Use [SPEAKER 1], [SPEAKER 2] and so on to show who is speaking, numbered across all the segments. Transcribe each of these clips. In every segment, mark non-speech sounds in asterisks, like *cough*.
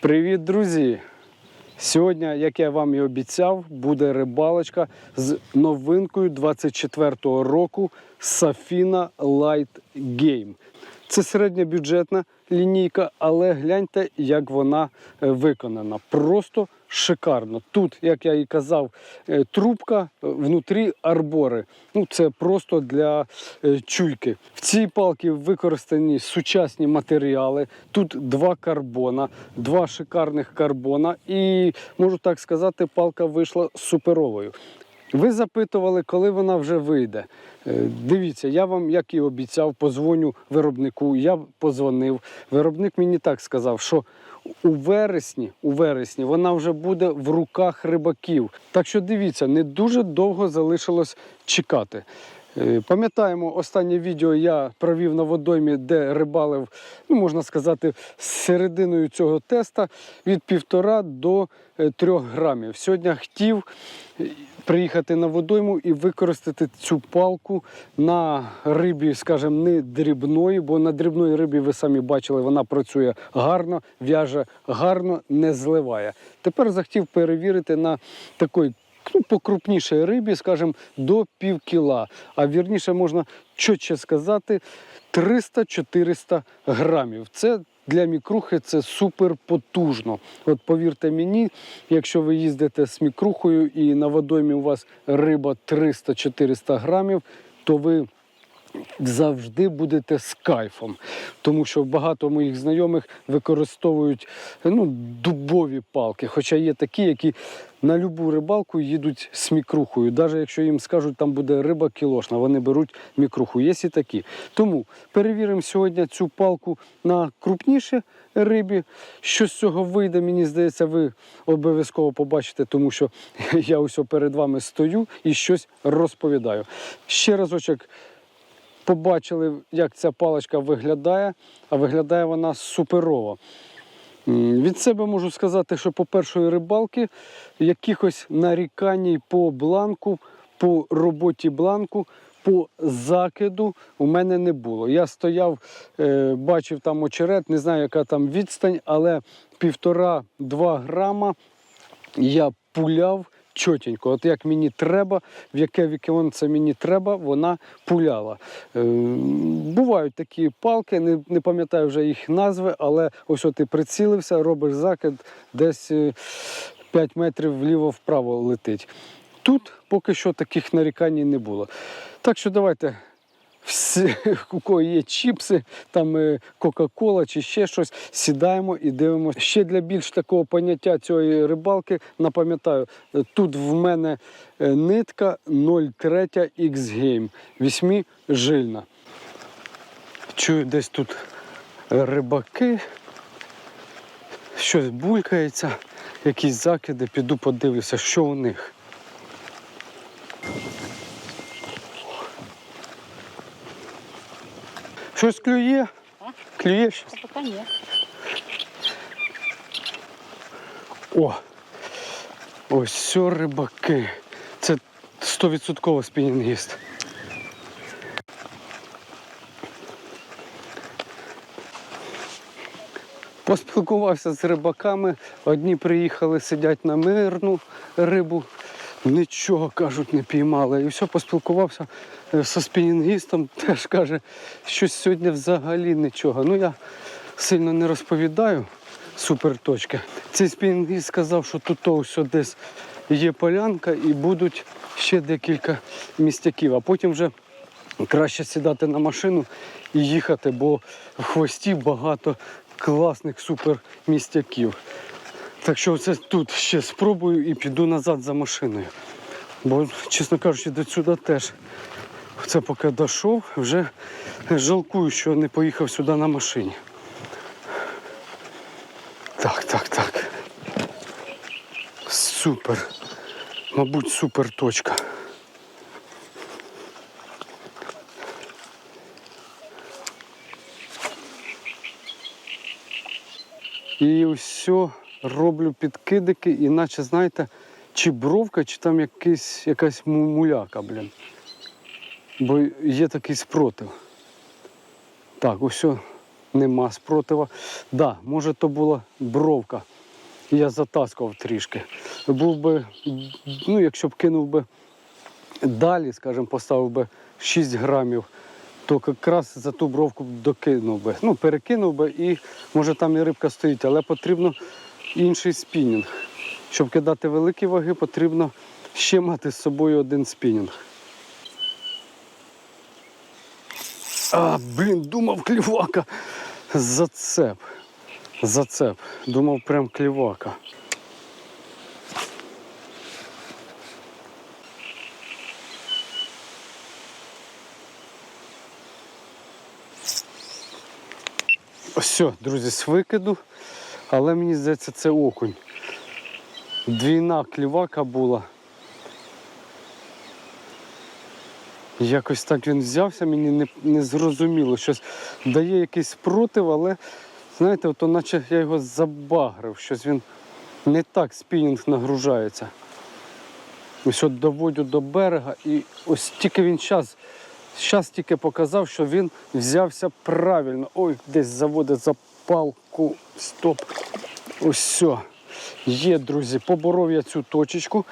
[SPEAKER 1] Привіт, друзі! Сьогодні, як я вам і обіцяв, буде рибалочка з новинкою 24-го року Safina Light Game. Це середньобюджетна лінійка, але гляньте, як вона е, виконана. Просто шикарно. Тут, як я і казав, е, трубка, е, внутрі арбори. Ну, це просто для чуйки. В цій палці використані сучасні матеріали. Тут два карбона, два шикарних карбона. І можу так сказати, палка вийшла суперовою. Ви запитували, коли вона вже вийде. Е, Дивіться, я вам, як і обіцяв, позвоню виробнику. Я позвонив. Виробник мені так сказав, що у вересні, у вересні вона вже буде в руках рибаків. Так що дивіться, не дуже довго залишилось чекати. Е, Пам'ятаємо, останнє відео я провів на водоймі, де рибалив, ну можна сказати, з серединою цього теста від півтора до е, трьох грамів. Сьогодні хотів е, приїхати на водойму і використати цю палку на рибі, скажімо, не дрібної, бо на дрібної рибі ви самі бачили, вона працює гарно, в'яже гарно, не зливає. Тепер захотів перевірити на такої ну, покрупнішій рибі, скажімо, до пів кіла. А вірніше можна чітче сказати 300-400 грамів. Це для мікрухи це супер потужно. От повірте мені, якщо ви їздите з мікрухою і на водоймі у вас риба 300-400 грамів, то ви завжди будете з кайфом. Тому що багато моїх знайомих використовують ну, дубові палки. Хоча є такі, які на любу рибалку їдуть з мікрухою. Навіть якщо їм скажуть, там буде риба кілошна, вони беруть мікруху. Є і такі. Тому перевіримо сьогодні цю палку на крупніші рибі. Що з цього вийде, мені здається, ви обов'язково побачите, тому що *laughs* я ось перед вами стою і щось розповідаю. Ще разочок побачили, як ця паличка виглядає, а виглядає вона суперово. Від себе можу сказати, що по першої рибалки якихось нарікань по бланку, по роботі бланку, по закиду у мене не було. Я стояв, е, бачив там очерет, не знаю, яка там відстань, але півтора-два грама я пуляв чотенько. От як мені треба, в яке віконце мені треба, вона пуляла. Е, бувають такі палки, не, не пам'ятаю вже їх назви, але ось от ти прицілився, робиш закид, десь е, 5 метрів вліво-вправо летить. Тут поки що таких нарікань не було. Так що давайте. Всі, у кого є чіпси, там е, Кока-Кола чи ще щось, сідаємо і дивимося. Ще для більш такого поняття цієї рибалки напам'ятаю, тут в мене е, нитка 0,3 X-Game, 8 жильна. Чую, десь тут рибаки, щось булькається, якісь закиди, піду подивлюся, що у них. Щось клює? Клює щось?
[SPEAKER 2] А пока нет.
[SPEAKER 1] О! Ось все рибаки. Це 100% спінінгіст. Поспілкувався з рибаками. Одні приїхали, сидять на мирну рибу. Нічого, кажуть, не піймали. І все, поспілкувався е, зі спінінгістом, *laughs* теж каже, що сьогодні взагалі нічого. Ну я сильно не розповідаю суперточки. Цей спінінгіст сказав, що тут ось десь є полянка і будуть ще декілька містяків. А потім вже краще сідати на машину і їхати, бо в хвості багато класних супермістяків. Так що це тут ще спробую і піду назад за машиною. Бо, чесно кажучи, до сюди теж. Це поки дійшов, вже жалкую, що не поїхав сюди на машині. Так, так, так. Супер. Мабуть, супер точка. І все роблю підкидики, іначе, знаєте, чи бровка, чи там якийсь, якась муляка, блін. Бо є такий спротив. Так, ось нема спротива. Да, може, то була бровка. Я затаскував трішки. Був би, ну, якщо б кинув би далі, скажімо, поставив би 6 грамів, то якраз за ту бровку докинув би. Ну, перекинув би і може там і рибка стоїть, але потрібно інший спінінг. Щоб кидати великі ваги, потрібно ще мати з собою один спінінг. А, блін, думав клівака. Зацеп. Зацеп. Думав прям клівака. Ось друзі, з викиду. Але мені здається, це окунь. Двійна клівака була. Якось так він взявся, мені не, не зрозуміло. Щось дає якийсь спротив, але знаєте, от, наче я його забагрив, щось він не так спінінг нагружається. Ось от доводю до берега і ось тільки він час, час тільки показав, що він взявся правильно. Ой, десь заводить за палку. Стоп. Ось все. Є, друзі, поборов я цю точечку.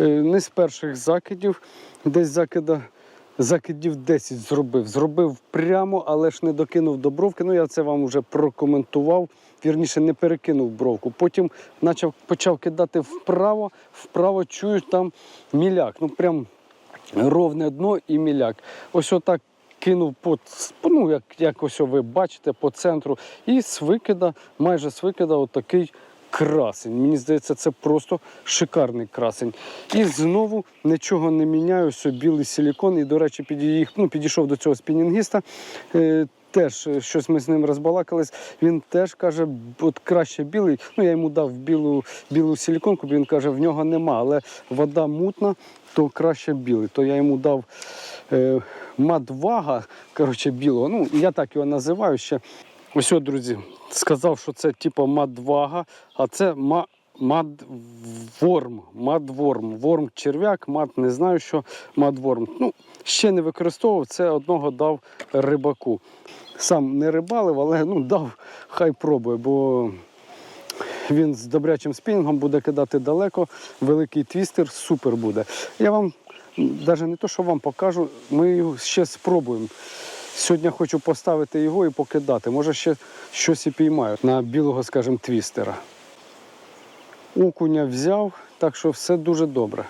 [SPEAKER 1] Е, Не з перших закидів. Десь закида, закидів 10 зробив. Зробив прямо, але ж не докинув до бровки. Ну, я це вам вже прокоментував. Вірніше, не перекинув бровку. Потім почав, почав кидати вправо, вправо чую там міляк. Ну, прям ровне дно і міляк. Ось отак кинув по, ну, як, як ось ви бачите, по центру. І з викида, майже з отакий красень. Мені здається, це просто шикарний красень. І знову нічого не міняю, ось білий силікон. І, до речі, під'їх- ну, підійшов до цього спінінгіста. Е, Теж е, щось ми з ним розбалакались. Він теж каже, от краще білий. Ну я йому дав білу, білу силіконку, він каже, в нього нема, але вода мутна, то краще білий. То я йому дав е, мадвага, коротше, білого. Ну, я так його називаю ще. Ось, от, друзі, сказав, що це типу мадвага, а це ма, мадворм. Мадворм. Ворм черв'як, мад не знаю, що мадворм. Ну, ще не використовував, це одного дав рибаку. Сам не рибалив, але ну, дав, хай пробує, бо він з добрячим спінінгом буде кидати далеко, великий твістер, супер буде. Я вам навіть не то, що вам покажу, ми його ще спробуємо. Сьогодні хочу поставити його і покидати. Може ще щось і піймаю на білого, скажімо, твістера. Окуня взяв, так що все дуже добре.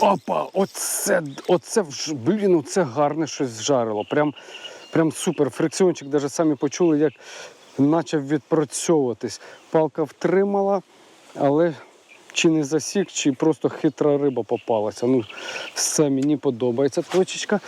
[SPEAKER 1] Опа, оце, оце блін, оце гарне щось зжарило. Прям, прям супер. Фрикціончик, навіть самі почули, як почав відпрацьовуватись. Палка втримала, але чи не засік, чи просто хитра риба попалася. Ну, все мені подобається точечка.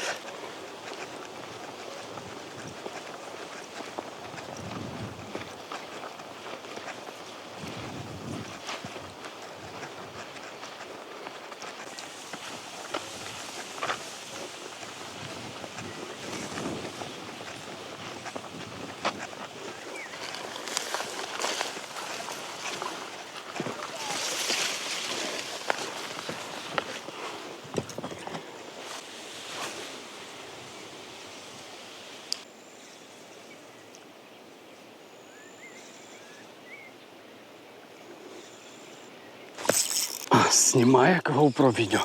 [SPEAKER 1] Знімає GoPro відео.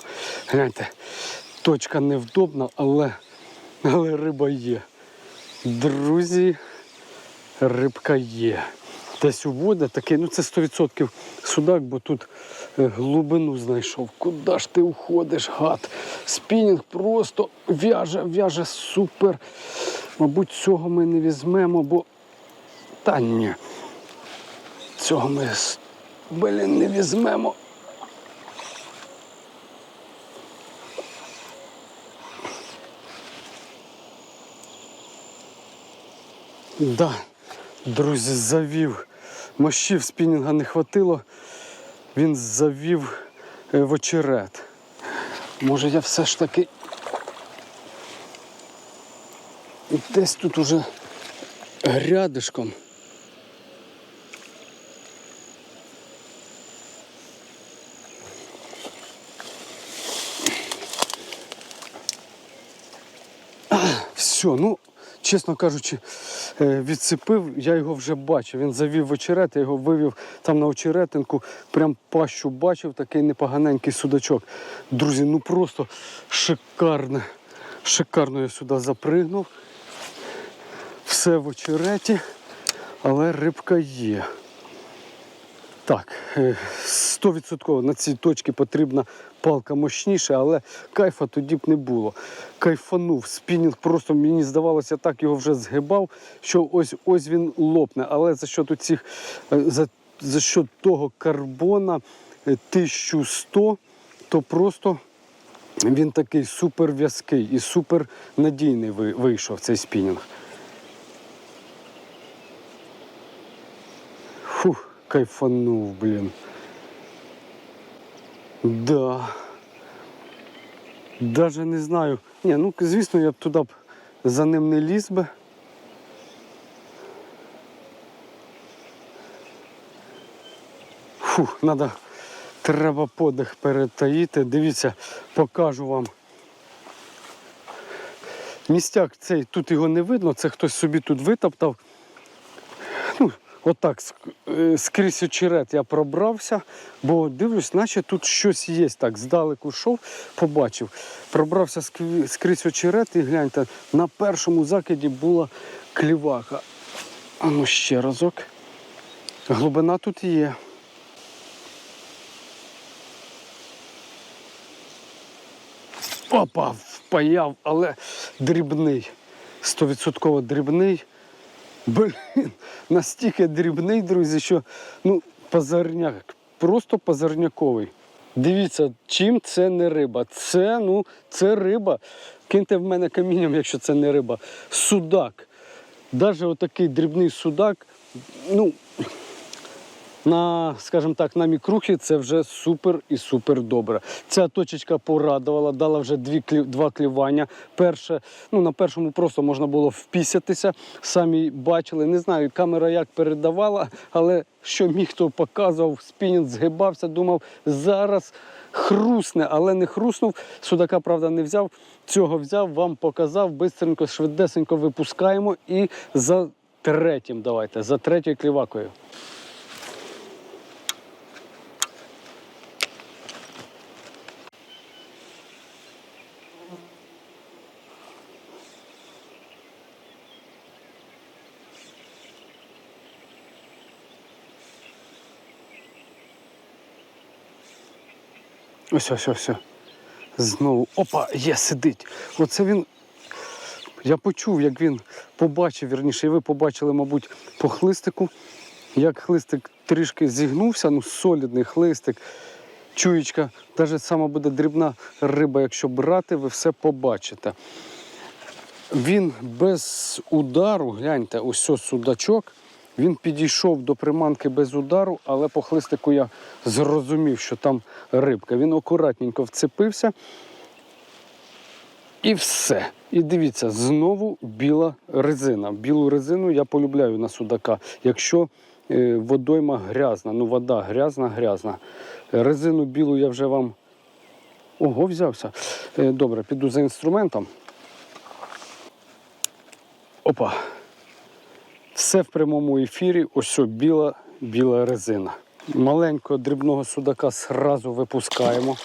[SPEAKER 1] Гляньте, точка невдобна, але, але риба є. Друзі, рибка є. Десь у воді такий, ну це 100% судак, бо тут е, глибину знайшов. Куди ж ти уходиш, гад? Спінінг просто в'яже, в'яже супер. Мабуть, цього ми не візьмемо, бо. Та ні. Цього ми блін, не візьмемо. Да, друзі, завів. Мощів спінінга не хватило. Він завів е, в очерет. Може я все ж таки. Десь тут уже рядишком. Все, ну чесно кажучи, е, відсипив, я його вже бачив. Він завів в очерет, я його вивів там на очеретинку, прям пащу бачив, такий непоганенький судачок. Друзі, ну просто шикарне. Шикарно я сюди запригнув. Все в очереті, але рибка є. Так, е, 100% на цій точці потрібна палка мощніша, але кайфа тоді б не було. Кайфанув, спінінг просто мені здавалося, так його вже згибав, що ось ось він лопне. Але за счет цих, за, за счет того карбона е, 1100, то просто він такий супер в'язкий і супер надійний вийшов цей спінінг. Фух, кайфанув, блін. Да. Даже не знаю. Ні, ну звісно, я б туди б за ним не ліз би. Фух, надо, треба подих перетаїти. Дивіться, покажу вам. Містяк цей, тут його не видно, це хтось собі тут витоптав. Отак е, скрізь очерет я пробрався, бо дивлюсь, наче тут щось є. Так, здалеку йшов, побачив. Пробрався скрізь очерет і гляньте, на першому закиді була клівака. А ну ще разок. Глибина тут є. Опа, впаяв, але дрібний. Стовідсотково дрібний. Блін, настільки дрібний, друзі, що ну, позорняк, просто позорняковий. Дивіться, чим це не риба. Це, ну, це риба. Киньте в мене камінням, якщо це не риба. Судак. Навіть отакий дрібний судак, ну, на, скажімо так, на мікрухи це вже супер і супер добре. Ця точечка порадувала, дала вже дві, два клівання. Перше, ну на першому просто можна було впісятися. Самі бачили, не знаю, камера як передавала, але що міг, то показував, спінінг згибався, думав, зараз хрусне, але не хруснув. Судака, правда, не взяв. Цього взяв, вам показав, бистренько, швидесенько випускаємо і за третім давайте, за третьою клівакою. Ось, ось, ось. Знову. Опа, є, сидить. Оце він. Я почув, як він побачив, вірніше, і ви побачили, мабуть, по хлистику, як хлистик трішки зігнувся, ну, солідний хлистик. Чуєчка, навіть сама буде дрібна риба, якщо брати, ви все побачите. Він без удару, гляньте, ось ось судачок. Він підійшов до приманки без удару, але по хлистику я зрозумів, що там рибка. Він акуратненько вцепився. І все. І дивіться, знову біла резина. Білу резину я полюбляю на судака. Якщо е, водойма грязна, ну вода грязна, грязна. Резину білу я вже вам. Ого, взявся. Е, добре, піду за інструментом. Опа. Все в прямому ефірі. Ось біла, біла резина. Маленького дрібного судака зразу випускаємо.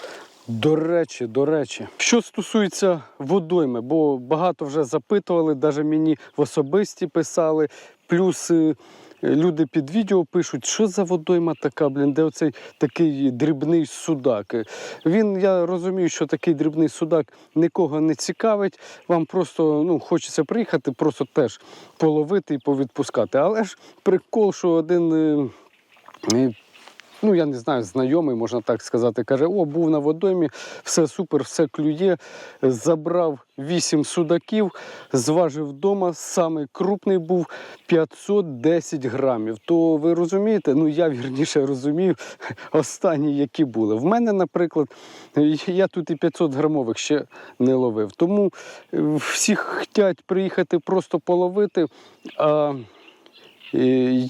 [SPEAKER 1] До речі, до речі, що стосується водойми, бо багато вже запитували, навіть мені в особисті писали, плюс е, люди під відео пишуть, що за водойма така, блін, де оцей такий дрібний судак. Е, Він, я розумію, що такий дрібний судак нікого не цікавить. Вам просто ну, хочеться приїхати, просто теж половити і повідпускати. Але ж прикол, що один. Ну я не знаю, знайомий, можна так сказати, каже: О, був на водоймі, все супер, все клює. Забрав вісім судаків, зважив вдома. Самий крупний був 510 грамів. То ви розумієте? Ну я вірніше розумію останні, які були. В мене, наприклад, я тут і 500 грамових ще не ловив. Тому е, всі хочуть приїхати просто половити. А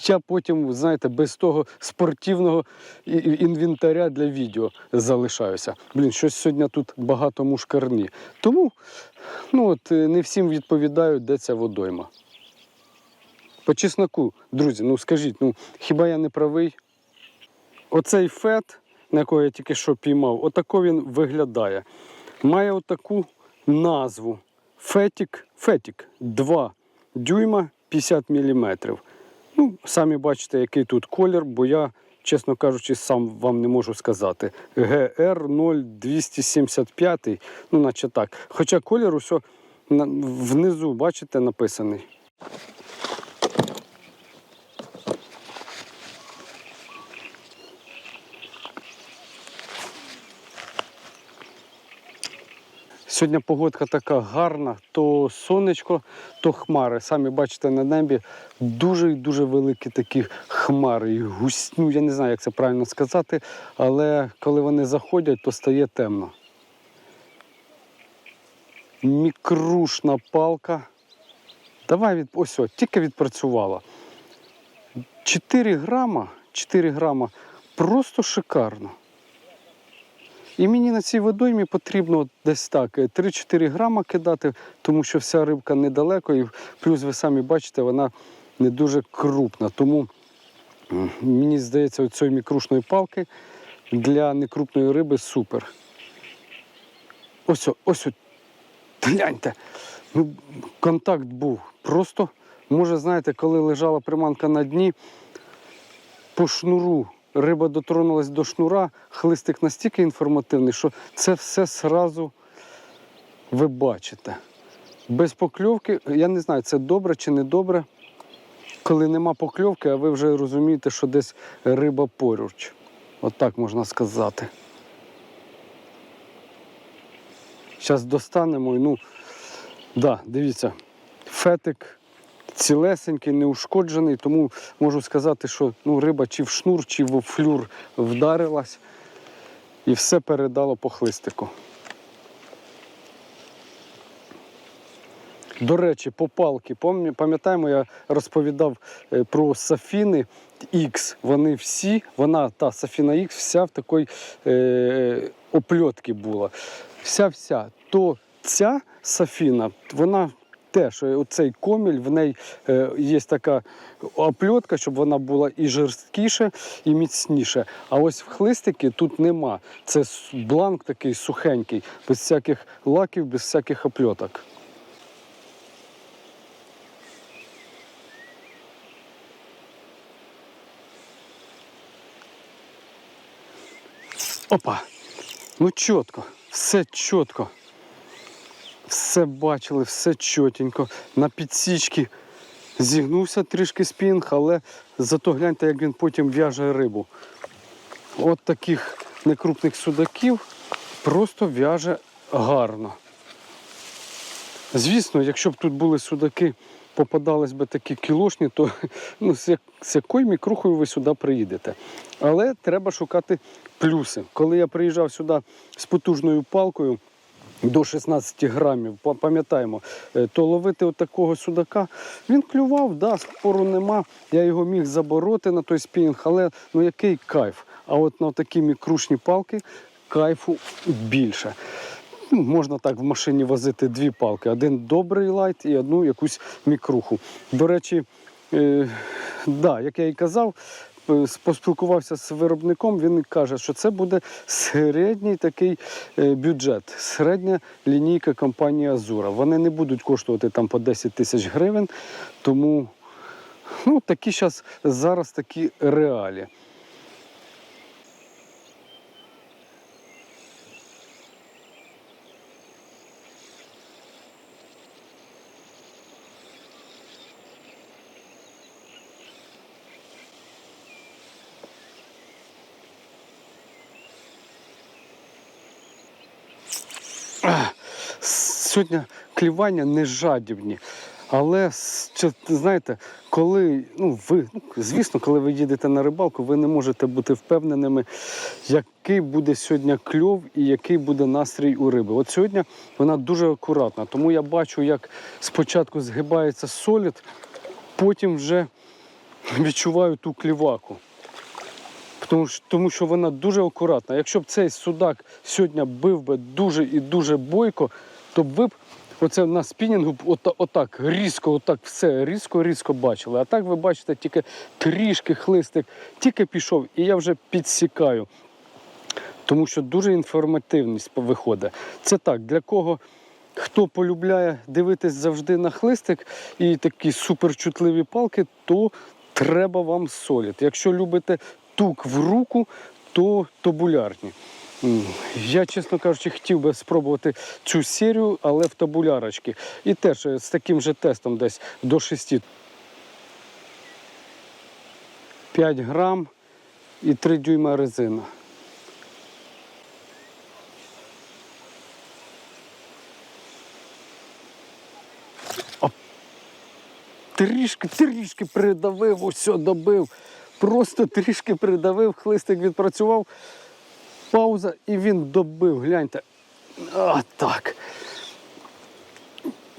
[SPEAKER 1] я потім, знаєте, без того спортивного інвентаря для відео залишаюся. Блін, щось сьогодні тут багато мушкарні. Тому ну от, е, не всім відповідаю, де ця водойма. По чесноку, друзі, ну скажіть, ну хіба я не правий? Оцей фет, на якого я тільки що піймав, отако він виглядає. Має отаку назву. Фетік, фетік 2 дюйма 50 мм. Ну, самі бачите, який тут колір, бо я, чесно кажучи, сам вам не можу сказати. ГР 0275, ну, наче так. Хоча колір усе внизу, бачите, написаний. Сьогодні погодка така гарна, то сонечко, то хмари. Самі бачите на небі дуже і дуже великі такі хмари. І гусь, ну, я не знаю, як це правильно сказати, але коли вони заходять, то стає темно. Мікрушна палка. Давай від ось, о, тільки відпрацювала. 4 грама, 4 грама просто шикарно. І мені на цій водоймі потрібно десь так е, 3-4 грама кидати, тому що вся рибка недалеко, і плюс ви самі бачите, вона не дуже крупна. Тому мені здається, цієї мікрушної палки для некрупної риби супер. Ось, о, ось, гляньте, ну, контакт був. Просто, може, знаєте, коли лежала приманка на дні, по шнуру риба дотронулась до шнура, хлистик настільки інформативний, що це все сразу ви бачите. Без покльовки, я не знаю, це добре чи не добре, коли нема покльовки, а ви вже розумієте, що десь риба поруч. От так можна сказати. Зараз достанемо і ну, да, дивіться, фетик цілесенький, неушкоджений, тому можу сказати, що ну, риба чи в шнур, чи в флюр вдарилась і все передало по хлистику. До речі, по палки, пам'ятаємо, я розповідав е, про Сафіни X. Вони всі, вона, та Сафіна X, вся в такій е, опльотці була. Вся-вся. То ця Сафіна, вона теж, оцей коміль, в неї е, є така опльотка, щоб вона була і жорсткіше, і міцніше. А ось в хлистики тут нема. Це бланк такий сухенький, без всяких лаків, без всяких опльоток. Опа! Ну чітко, все чітко. Все бачили, все чотенько. На підсічці зігнувся трішки спінг, але зато гляньте, як він потім в'яже рибу. От таких некрупних судаків просто в'яже гарно. Звісно, якщо б тут були судаки, попадались би такі кілошні, то *laughs* ну, з якою мікрухою ви сюди приїдете. Але треба шукати плюси. Коли я приїжджав сюди з потужною палкою до 16 грамів, пам'ятаємо, е, то ловити от такого судака, він клював, да, спору нема. Я його міг забороти на той спінінг, але ну який кайф. А от на такі мікрушні палки кайфу більше. Ну, Можна так в машині возити дві палки: один добрий лайт і одну якусь мікруху. До речі, е, да, як я і казав, поспілкувався з виробником, він каже, що це буде середній такий е, бюджет, середня лінійка компанії Азура. Вони не будуть коштувати там по 10 тисяч гривень, тому ну, такі щас, зараз такі реалі. Сьогодні клівання не жадібні. Але знаєте, коли ну ви звісно, коли ви їдете на рибалку, ви не можете бути впевненими, який буде сьогодні кльов і який буде настрій у риби. От сьогодні вона дуже акуратна, тому я бачу, як спочатку згибається солід, потім вже відчуваю ту кліваку. Тому тому що вона дуже акуратна. Якщо б цей судак сьогодні бив би дуже і дуже бойко, то ви б оце на спінінгу б ота- отак різко, отак все різко-різко бачили. А так ви бачите, тільки трішки хлистик, тільки пішов, і я вже підсікаю. Тому що дуже інформативність виходить. Це так, для кого хто полюбляє дивитись завжди на хлистик і такі суперчутливі палки, то треба вам солід. Якщо любите тук в руку, то табулярні. Я, чесно кажучи, хотів би спробувати цю серію, але в табулярочки. І теж е, з таким же тестом десь до 6. 5 грам і 3 дюйма резина. трішки, трішки придавив, усе добив. Просто трішки придавив, хлистик відпрацював. Пауза і він добив. Гляньте. А, так.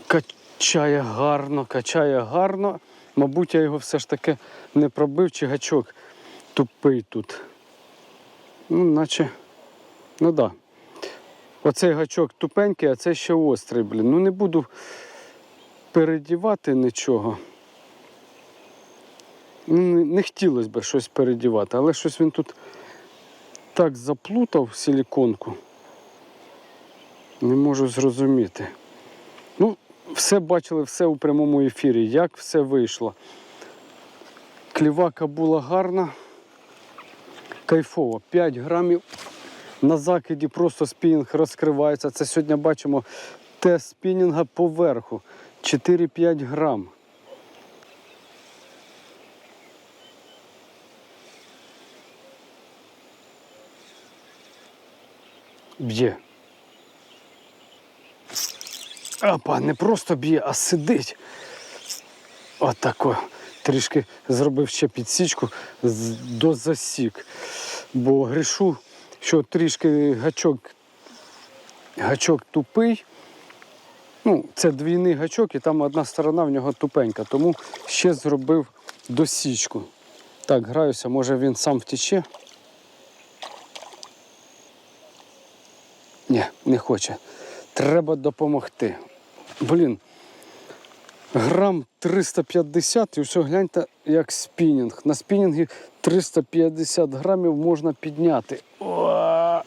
[SPEAKER 1] Качає гарно, качає гарно. Мабуть, я його все ж таки не пробив, чи гачок тупий тут. Ну, наче. Ну так. Да. Оцей гачок тупенький, а це ще острий, блін. Ну не буду передівати нічого. Ну, Не, не хотілося б щось передівати, але щось він тут так заплутав силіконку. Не можу зрозуміти. Ну, все бачили, все у прямому ефірі, як все вийшло. Клівака була гарна, кайфово. 5 грамів. На закиді просто спінінг розкривається. Це сьогодні бачимо тест спінінга поверху. 4-5 грам. Б'є. Апа, не просто б'є, а сидить. Отако. Трішки зробив ще підсічку до засік. Бо грішу, що трішки гачок, гачок тупий. Ну, це двійний гачок, і там одна сторона в нього тупенька, тому ще зробив досічку. Так, граюся, може він сам втече. Ні, не хоче. Треба допомогти. Блін. Грам 350 і все гляньте, як спінінг. На спінінгі 350 грамів можна підняти. О,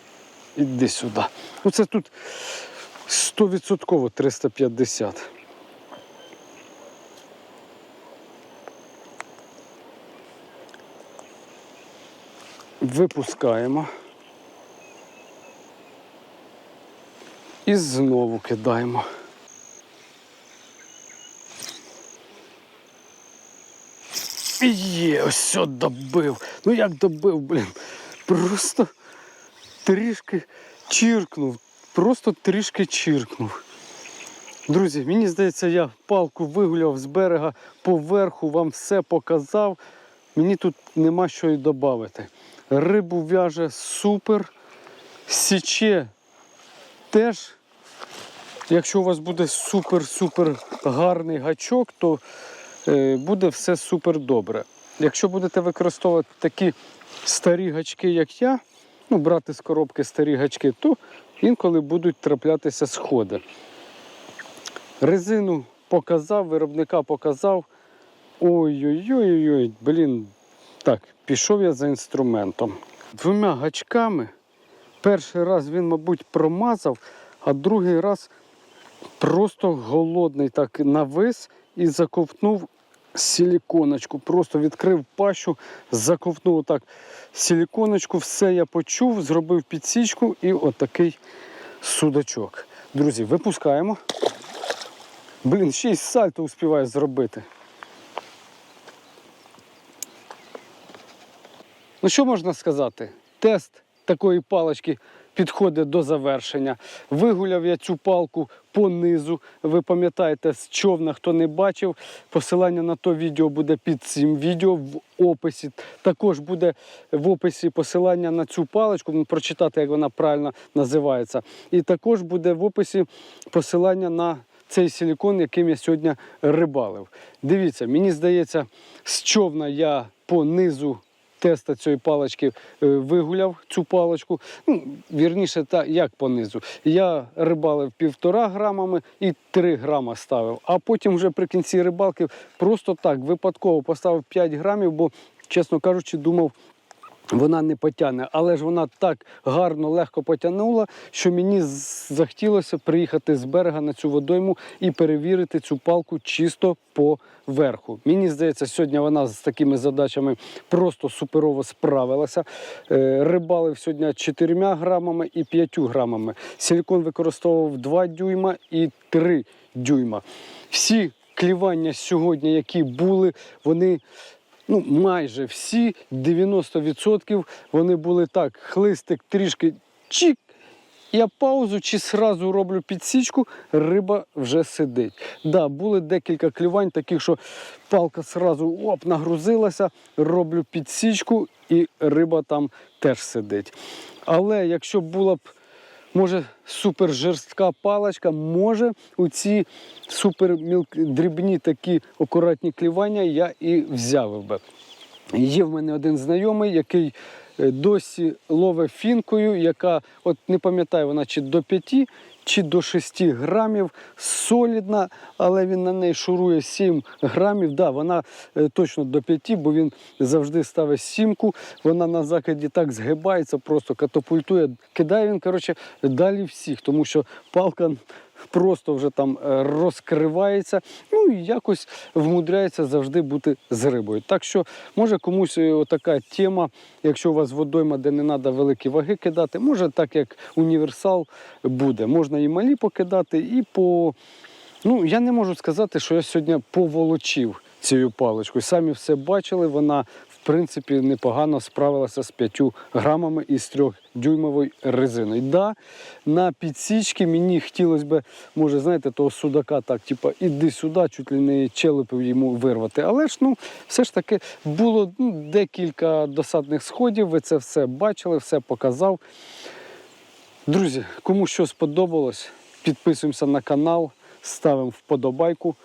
[SPEAKER 1] іди сюди. Ну це тут 100% 350. Випускаємо. І знову кидаємо. Є, ось все добив. Ну як добив, блін. Просто трішки чіркнув. Просто трішки чіркнув. Друзі, мені здається, я палку вигуляв з берега поверху, вам все показав. Мені тут нема що й додати. Рибу в'яже супер, січе теж. Якщо у вас буде супер-супер гарний гачок, то е, буде все супер добре. Якщо будете використовувати такі старі гачки, як я, ну, брати з коробки старі гачки, то інколи будуть траплятися сходи. Резину показав, виробника показав. Ой-ой-ой, блін. Так, пішов я за інструментом. Двома гачками. Перший раз він, мабуть, промазав, а другий раз просто голодний так навис і заковтнув силіконочку. Просто відкрив пащу, заковтнув так силіконочку, все я почув, зробив підсічку і отакий судачок. Друзі, випускаємо. Блін, ще й сальто успіваю зробити. Ну що можна сказати? Тест такої палички підходить до завершення. Вигуляв я цю палку по низу. Ви пам'ятаєте, з човна, хто не бачив, посилання на то відео буде під цим відео в описі. Також буде в описі посилання на цю паличку, ну, прочитати, як вона правильно називається. І також буде в описі посилання на цей силікон, яким я сьогодні рибалив. Дивіться, мені здається, з човна я по низу теста цієї палички е, вигуляв цю паличку. Ну, вірніше, та як понизу. Я рибалив півтора грамами і 3 грама ставив. А потім вже при кінці рибалки просто так випадково поставив 5 грамів, бо, чесно кажучи, думав. Вона не потягне, але ж вона так гарно, легко потягнула, що мені захотілося приїхати з берега на цю водойму і перевірити цю палку чисто по верху. Мені здається, сьогодні вона з такими задачами просто суперово справилася. Е, Рибалив сьогодні 4 грамами і 5 грамами. Силікон використовував 2 дюйма і 3 дюйма. Всі клівання сьогодні, які були, вони ну, майже всі, 90% вони були так, хлистик трішки чик. Я паузу чи сразу роблю підсічку, риба вже сидить. Да, були декілька клювань, таких, що палка сразу оп, нагрузилася, роблю підсічку і риба там теж сидить. Але якщо була б може супер жорстка паличка, може у ці супер дрібні такі акуратні клівання я і взяв би. Є в мене один знайомий, який е, досі ловить фінкою, яка, от не пам'ятаю, вона чи до 5, чи до 6 грамів, солідна, але він на неї шурує 7 грамів. Да, вона е, точно до 5, бо він завжди ставить сімку. Вона на закиді так згибається, просто катапультує. Кидає він, коротше, далі всіх, тому що палка просто вже там е, розкривається, ну і якось вмудряється завжди бути з рибою. Так що, може комусь е, така тема, якщо у вас водойма, де не треба великі ваги кидати, може так як універсал буде. Можна і малі покидати, і по. Ну, я не можу сказати, що я сьогодні поволочив цією паличкою. Самі все бачили, вона в принципі непогано справилася з 5 грамами із 3 дюймовою резиною. Да, на підсічки мені хотілося б, може, знаєте, того судака так, типу, іди сюди, чуть ли не челепив йому вирвати. Але ж ну, все ж таки було ну, декілька досадних сходів, ви це все бачили, все показав. Друзі, кому що сподобалось, підписуємося на канал, ставимо вподобайку.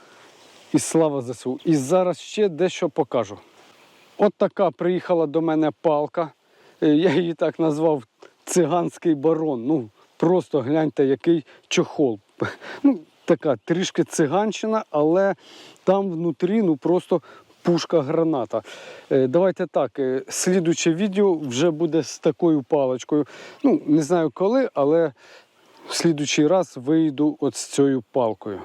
[SPEAKER 1] І слава ЗСУ. І зараз ще дещо покажу. От така приїхала до мене палка. Е, Я її так назвав циганський барон. Ну, просто гляньте, який чохол. *laughs* Ну, така трішки циганщина, але там внутрі ну просто пушка граната. Е, Давайте так, е, слідуче відео вже буде з такою паличкою. Ну, не знаю коли, але в слідучий раз вийду от з цією палкою.